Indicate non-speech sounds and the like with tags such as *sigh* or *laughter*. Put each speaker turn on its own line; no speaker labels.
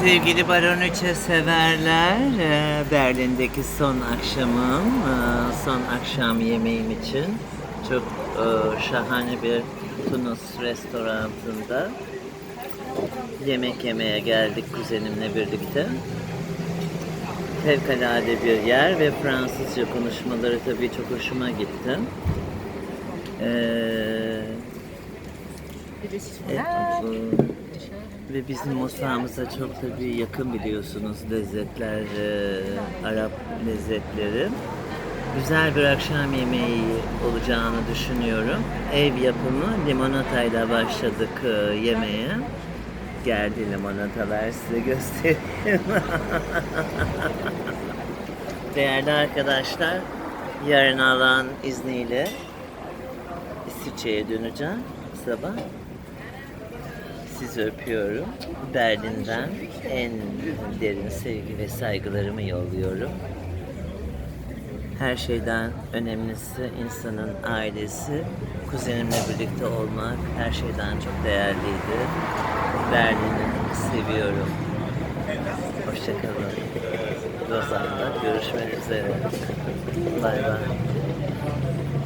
Sevgili Baroniçe severler, e, Berlin'deki son akşamım, e, son akşam yemeğim için çok e, şahane bir Tunus restoranında yemek yemeye geldik kuzenimle birlikte. Fevkalade bir yer ve Fransızca konuşmaları tabii çok hoşuma gitti. Eee Evet, ve bizim mutfağımıza çok tabii yakın biliyorsunuz lezzetler, e, Arap lezzetleri. Güzel bir akşam yemeği olacağını düşünüyorum. Ev yapımı limonatayla başladık e, yemeğe. Geldi limonatalar size göstereyim. *laughs* Değerli arkadaşlar, yarın alan izniyle İsviçre'ye döneceğim sabah. Sizi öpüyorum. Berlin'den en derin sevgi ve saygılarımı yolluyorum. Her şeyden önemlisi insanın ailesi. Kuzenimle birlikte olmak her şeyden çok değerliydi. Berlin'i seviyorum. Hoşçakalın. Lozan'da görüşmek üzere. Bay bay.